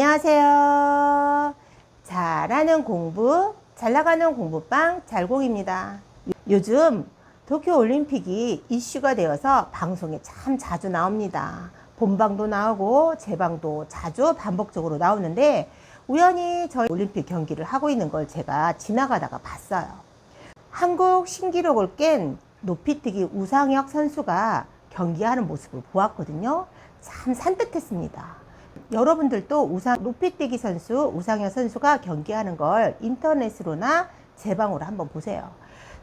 안녕하세요. 잘하는 공부, 잘 나가는 공부방 잘공입니다. 요즘 도쿄올림픽이 이슈가 되어서 방송에 참 자주 나옵니다. 본방도 나오고 재방도 자주 반복적으로 나오는데 우연히 저희 올림픽 경기를 하고 있는 걸 제가 지나가다가 봤어요. 한국 신기록을 깬 높이뛰기 우상혁 선수가 경기하는 모습을 보았거든요. 참 산뜻했습니다. 여러분들도 우상 높이뛰기 선수 우상혁 선수가 경기하는 걸 인터넷으로나 제 방으로 한번 보세요.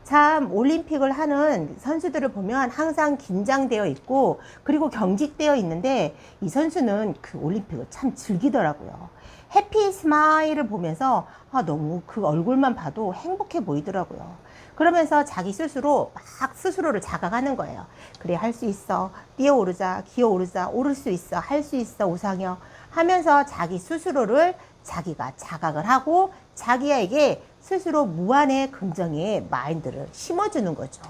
참 올림픽을 하는 선수들을 보면 항상 긴장되어 있고 그리고 경직되어 있는데 이 선수는 그 올림픽을 참 즐기더라고요. 해피 스마일을 보면서 아, 너무 그 얼굴만 봐도 행복해 보이더라고요. 그러면서 자기 스스로 막 스스로를 자각하는 거예요. 그래 할 수 있어. 뛰어오르자, 기어오르자, 오를 수 있어, 할 수 있어, 우상혁 하면서 자기 스스로를 자기가 자각을 하고 자기에게 스스로 무한의 긍정의 마인드를 심어주는 거죠.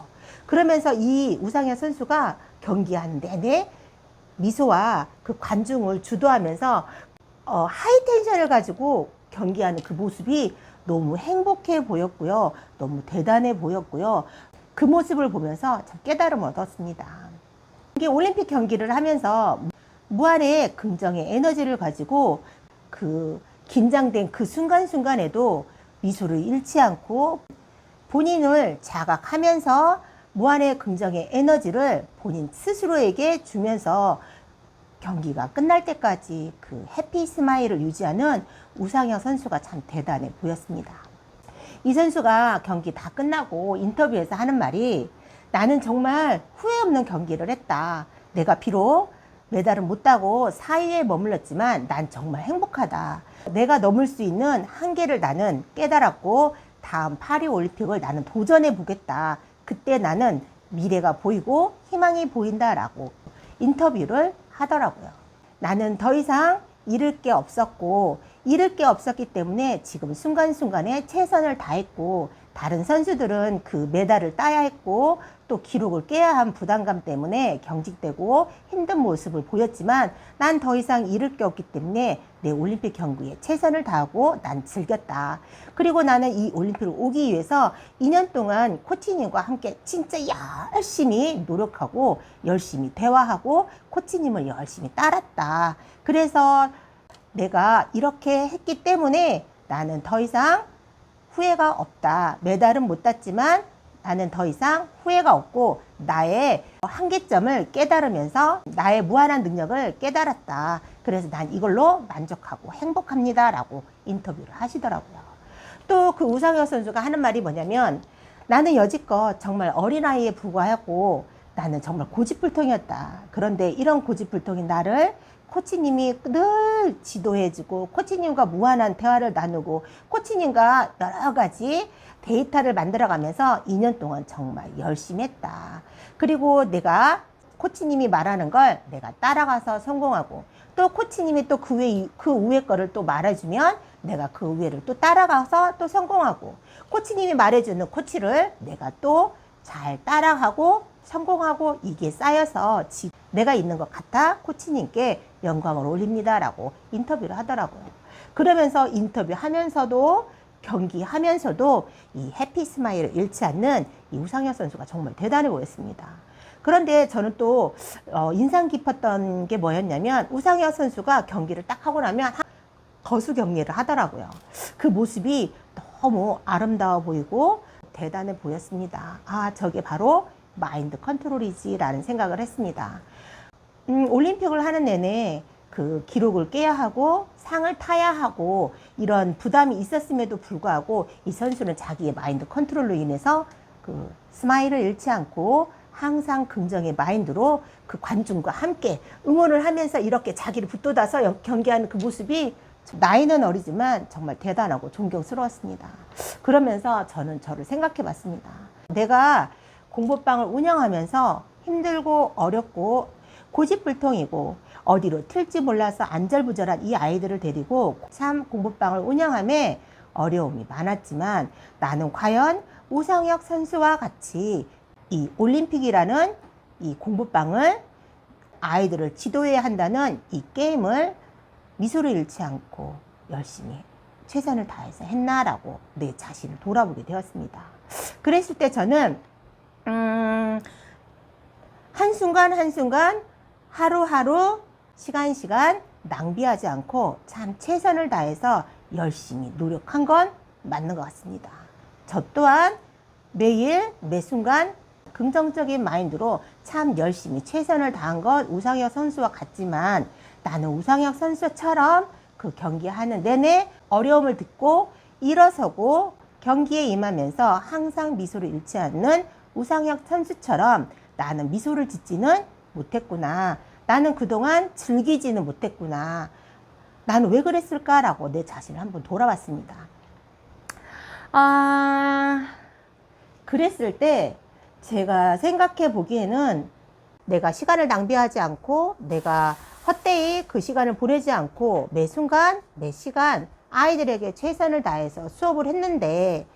그러면서 이 우상현 선수가 경기하는 내내 미소와 그 관중을 주도하면서 어, 하이텐션을 가지고 경기하는 그 모습이 너무 행복해 보였고요. 너무 대단해 보였고요. 그 모습을 보면서 참 깨달음을 얻었습니다. 이게 올림픽 경기를 하면서 무한의 긍정의 에너지를 가지고 그 긴장된 그 순간순간에도 미소를 잃지 않고 본인을 자각하면서 무한의 긍정의 에너지를 본인 스스로에게 주면서 경기가 끝날 때까지 그 해피 스마일을 유지하는 우상혁 선수가 참 대단해 보였습니다. 이 선수가 경기 다 끝나고 인터뷰에서 하는 말이 나는 정말 후회 없는 경기를 했다. 내가 비록 메달을 못 따고 4위에 머물렀지만 난 정말 행복하다. 내가 넘을 수 있는 한계를 나는 깨달았고 다음 파리 올림픽을 나는 도전해 보겠다. 그때 나는 미래가 보이고 희망이 보인다라고 인터뷰를 하더라고요. 나는 더 이상 잃을 게 없었고 잃을 게 없었기 때문에 지금 순간순간에 최선을 다했고 다른 선수들은 그 메달을 따야 했고 또 기록을 깨야 한 부담감 때문에 경직되고 힘든 모습을 보였지만 난 더 이상 잃을 게 없기 때문에 내 올림픽 경기에 최선을 다하고 난 즐겼다. 그리고 나는 이 올림픽을 오기 위해서 2년 동안 코치님과 함께 진짜 열심히 노력하고 열심히 대화하고 코치님을 열심히 따랐다. 그래서 내가 이렇게 했기 때문에 나는 더 이상 후회가 없다. 메달은 못 땄지만 나는 더 이상 후회가 없고 나의 한계점을 깨달으면서 나의 무한한 능력을 깨달았다. 그래서 난 이걸로 만족하고 행복합니다. 라고 인터뷰를 하시더라고요. 또 그 우상혁 선수가 하는 말이 뭐냐면 나는 여지껏 정말 어린아이에 불과하고 나는 정말 고집불통이었다. 그런데 이런 고집불통이 나를 코치님이 늘 지도해주고 코치님과 무한한 대화를 나누고 코치님과 여러 가지 데이터를 만들어가면서 2년 동안 정말 열심히 했다. 그리고 내가 코치님이 말하는 걸 내가 따라가서 성공하고 또 코치님이 또 그 위에, 그 위에 거를 또 말해주면 내가 그 위에를 또 따라가서 또 성공하고 코치님이 말해주는 코치를 내가 또 잘 따라가고 성공하고 이게 쌓여서 지, 내가 있는 것 같아 코치님께 영광을 올립니다 라고 인터뷰를 하더라고요. 그러면서 인터뷰 하면서도 경기하면서도 이 해피 스마일을 잃지 않는 이 우상현 선수가 정말 대단해 보였습니다. 그런데 저는 또 어, 인상 깊었던 게 뭐였냐면 우상현 선수가 경기를 딱 하고 나면 거수 격리를 하더라고요. 그 모습이 너무 아름다워 보이고 대단해 보였습니다. 아, 저게 바로 마인드 컨트롤이지라는 생각을 했습니다. 음, 올림픽을 하는 내내 그 기록을 깨야 하고 상을 타야 하고 이런 부담이 있었음에도 불구하고 이 선수는 자기의 마인드 컨트롤로 인해서 그 스마일을 잃지 않고 항상 긍정의 마인드로 그 관중과 함께 응원을 하면서 이렇게 자기를 붙돋아서 경기하는 그 모습이 나이는 어리지만 정말 대단하고 존경스러웠습니다. 그러면서 저는 저를 생각해 봤습니다. 내가 공부방을 운영하면서 힘들고 어렵고 고집불통이고 어디로 튈지 몰라서 안절부절한 이 아이들을 데리고 참 공부방을 운영함에 어려움이 많았지만 나는 과연 우상혁 선수와 같이 이 올림픽이라는 이 공부방을 아이들을 지도해야 한다는 이 게임을 미소를 잃지 않고 열심히 최선을 다해서 했나라고 내 자신을 돌아보게 되었습니다. 그랬을 때 저는 음, 한순간 한순간 하루하루 시간 시간 낭비하지 않고 참 최선을 다해서 열심히 노력한 건 맞는 것 같습니다. 저 또한 매일 매 순간 긍정적인 마인드로 참 열심히 최선을 다한 건 우상혁 선수와 같지만 나는 우상혁 선수처럼 그 경기하는 내내 어려움을 듣고 일어서고 경기에 임하면서 항상 미소를 잃지 않는 우상혁 선수처럼 나는 미소를 짓지는 못했구나. 나는 그동안 즐기지는 못했구나. 나는 왜 그랬을까라고 내 자신을 한번 돌아봤습니다. 아, 그랬을 때 제가 생각해 보기에는 내가 시간을 낭비하지 않고 내가 헛되이 그 시간을 보내지 않고 매 순간 매 시간 아이들에게 최선을 다해서 수업을 했는데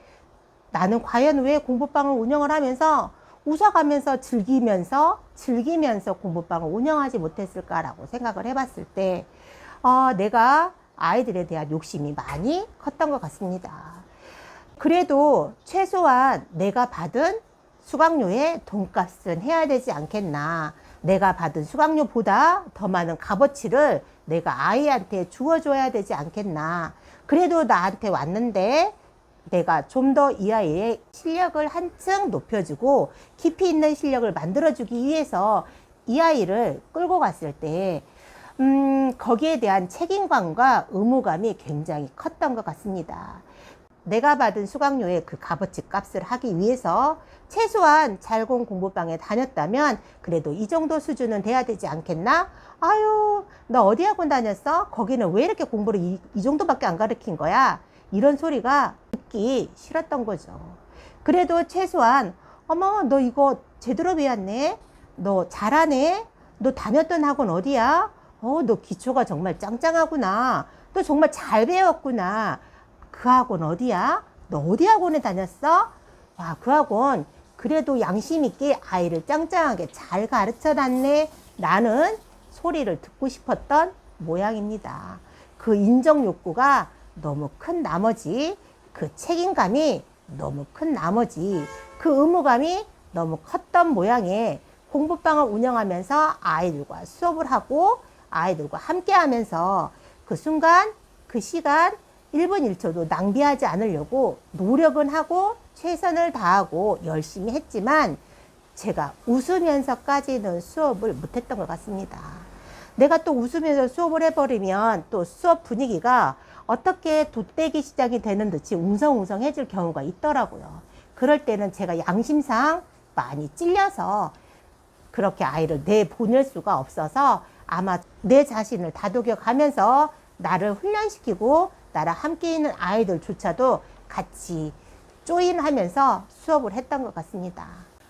나는 과연 왜 공부방을 운영을 하면서 웃어가면서 즐기면서 즐기면서 공부방을 운영하지 못했을까라고 생각을 해봤을 때 어, 내가 아이들에 대한 욕심이 많이 컸던 것 같습니다. 그래도 최소한 내가 받은 수강료의 돈값은 해야 되지 않겠나. 내가 받은 수강료보다 더 많은 값어치를 내가 아이한테 주어줘야 되지 않겠나. 그래도 나한테 왔는데 내가 좀 더 이 아이의 실력을 한층 높여주고 깊이 있는 실력을 만들어주기 위해서 이 아이를 끌고 갔을 때, 음, 거기에 대한 책임감과 의무감이 굉장히 컸던 것 같습니다. 내가 받은 수강료의 그 값어치 값을 하기 위해서 최소한 잘공 공부방에 다녔다면 그래도 이 정도 수준은 돼야 되지 않겠나? 아유, 너 어디 학원 다녔어? 거기는 왜 이렇게 공부를 이, 이 정도밖에 안 가르친 거야? 이런 소리가 듣기 싫었던 거죠. 그래도 최소한 어머 너 이거 제대로 배웠네. 너 잘하네. 너 다녔던 학원 어디야? 어, 너 기초가 정말 짱짱하구나. 너 정말 잘 배웠구나. 그 학원 어디야? 너 어디 학원에 다녔어? 와, 그 학원 그래도 양심 있게 아이를 짱짱하게 잘 가르쳐 놨네. 라는 소리를 듣고 싶었던 모양입니다. 그 인정 욕구가 너무 큰 나머지 그 책임감이 너무 큰 나머지 그 의무감이 너무 컸던 모양에 공부방을 운영하면서 아이들과 수업을 하고 아이들과 함께 하면서 그 순간 그 시간 1분 1초도 낭비하지 않으려고 노력은 하고 최선을 다하고 열심히 했지만 제가 웃으면서까지는 수업을 못했던 것 같습니다. 내가 또 웃으면서 수업을 해버리면 또 수업 분위기가 어떻게 돗대기 시작이 되는 듯이 웅성웅성해질 경우가 있더라고요. 그럴 때는 제가 양심상 많이 찔려서 그렇게 아이를 내보낼 수가 없어서 아마 내 자신을 다독여 가면서 나를 훈련시키고 나랑 함께 있는 아이들조차도 같이 조인하면서 수업을 했던 것 같습니다.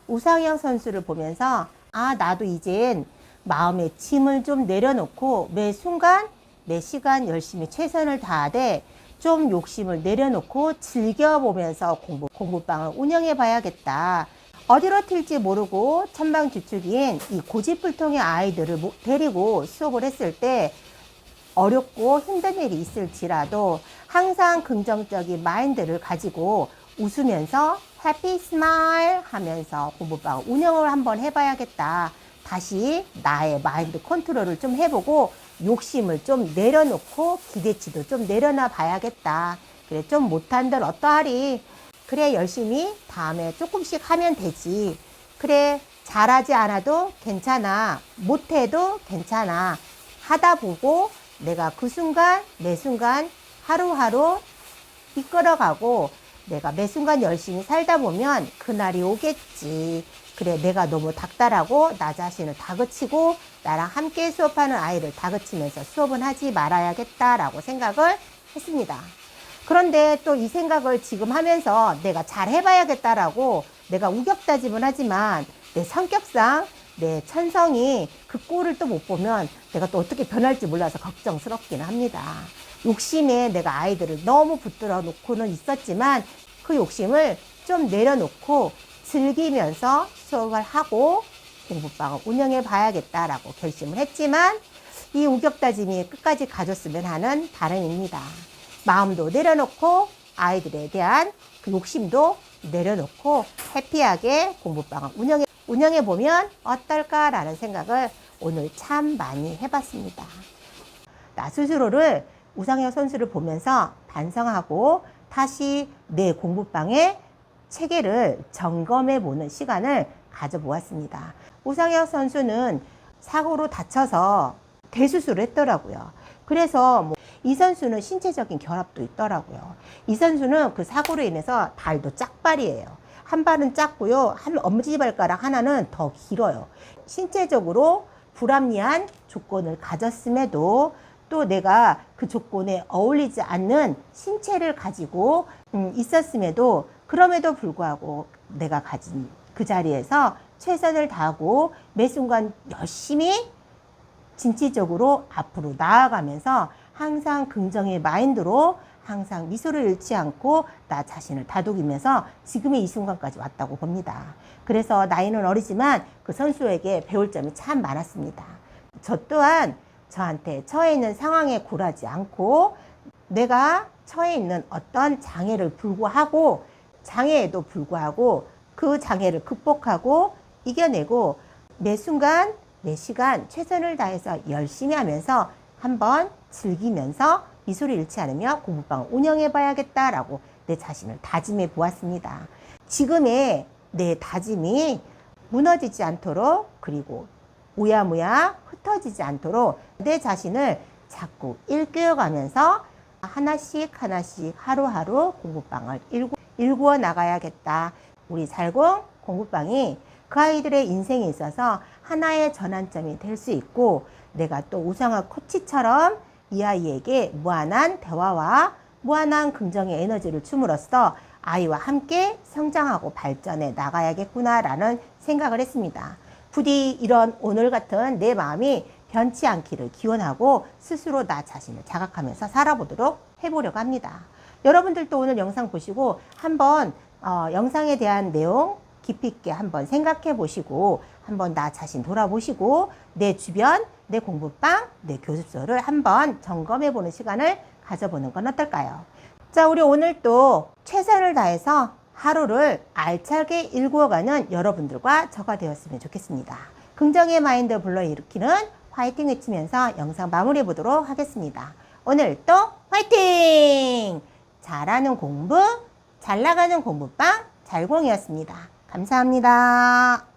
우상영 선수를 보면서 아 나도 이젠 마음의 짐을 좀 내려놓고 매 순간 매 시간 열심히 최선을 다하되 좀 욕심을 내려놓고 즐겨보면서 공부, 공부방을 운영해 봐야겠다. 어디로 튈지 모르고 천방지축인 이 고집불통의 아이들을 데리고 수업을 했을 때 어렵고 힘든 일이 있을지라도 항상 긍정적인 마인드를 가지고 웃으면서 해피 스마일 하면서 공부방 운영을 한번 해봐야겠다. 다시 나의 마인드 컨트롤을 좀 해보고 욕심을 좀 내려놓고 기대치도 좀 내려놔 봐야겠다. 그래, 좀 못한들 어떠하리. 그래, 열심히 다음에 조금씩 하면 되지. 그래, 잘하지 않아도 괜찮아. 못해도 괜찮아. 하다 보고 내가 그 순간, 매 순간 하루하루 이끌어가고 내가 매 순간 열심히 살다 보면 그날이 오겠지. 그래, 내가 너무 닥달하고 나 자신을 다그치고 나랑 함께 수업하는 아이를 다그치면서 수업은 하지 말아야겠다라고 생각을 했습니다. 그런데 또 이 생각을 지금 하면서 내가 잘 해봐야겠다라고 내가 우격다짐은 하지만 내 성격상 내 천성이 그 꼴을 또 못 보면 내가 또 어떻게 변할지 몰라서 걱정스럽긴 합니다. 욕심에 내가 아이들을 너무 붙들어 놓고는 있었지만 그 욕심을 좀 내려놓고 즐기면서 수업을 하고 공부방을 운영해 봐야겠다라고 결심을 했지만 이 우격다짐이 끝까지 가졌으면 하는 바람입니다. 마음도 내려놓고 아이들에 대한 그 욕심도 내려놓고 해피하게 공부방을 운영해, 운영해 보면 어떨까라는 생각을 오늘 참 많이 해봤습니다. 나 스스로를 우상혁 선수를 보면서 반성하고 다시 내 공부방의 체계를 점검해 보는 시간을 가져보았습니다. 우상혁 선수는 사고로 다쳐서 대수술을 했더라고요. 그래서 뭐 이 선수는 신체적인 결합도 있더라고요. 이 선수는 그 사고로 인해서 발도 짝발이에요. 한 발은 작고요. 한 엄지발가락 하나는 더 길어요. 신체적으로 불합리한 조건을 가졌음에도 또 내가 그 조건에 어울리지 않는 신체를 가지고 음, 있었음에도 그럼에도 불구하고 내가 가진 그 자리에서 최선을 다하고 매 순간 열심히 진취적으로 앞으로 나아가면서 항상 긍정의 마인드로 항상 미소를 잃지 않고 나 자신을 다독이면서 지금의 이 순간까지 왔다고 봅니다. 그래서 나이는 어리지만 그 선수에게 배울 점이 참 많았습니다. 저 또한 저한테 처해 있는 상황에 굴하지 않고 내가 처해 있는 어떤 장애를 불구하고 장애에도 불구하고 그 장애를 극복하고 이겨내고 매 순간 매 시간 최선을 다해서 열심히 하면서 한번 즐기면서 미소를 잃지 않으며 공부방을 운영해 봐야겠다라고 내 자신을 다짐해 보았습니다. 지금의 내 다짐이 무너지지 않도록 그리고 우야무야 흩어지지 않도록 내 자신을 자꾸 일깨워가면서 하나씩 하나씩 하루하루 공부방을 일구, 일구어 나가야겠다. 우리 살공 공부방이 그 아이들의 인생에 있어서 하나의 전환점이 될 수 있고 내가 또 우상화 코치처럼 이 아이에게 무한한 대화와 무한한 긍정의 에너지를 줌으로써 아이와 함께 성장하고 발전해 나가야겠구나라는 생각을 했습니다. 부디 이런 오늘 같은 내 마음이 변치 않기를 기원하고 스스로 나 자신을 자각하면서 살아보도록 해보려고 합니다. 여러분들도 오늘 영상 보시고 한번 어, 영상에 대한 내용 깊이 있게 한번 생각해 보시고 한번 나 자신 돌아보시고 내 주변, 내 공부방, 내 교습소를 한번 점검해 보는 시간을 가져보는 건 어떨까요? 자, 우리 오늘 또 최선을 다해서 하루를 알차게 일구어가는 여러분들과 저가 되었으면 좋겠습니다. 긍정의 마인드 불러일으키는 화이팅 외치면서 영상 마무리해 보도록 하겠습니다. 오늘 또 화이팅! 잘하는 공부, 잘 나가는 공부방 잘공이었습니다. 감사합니다.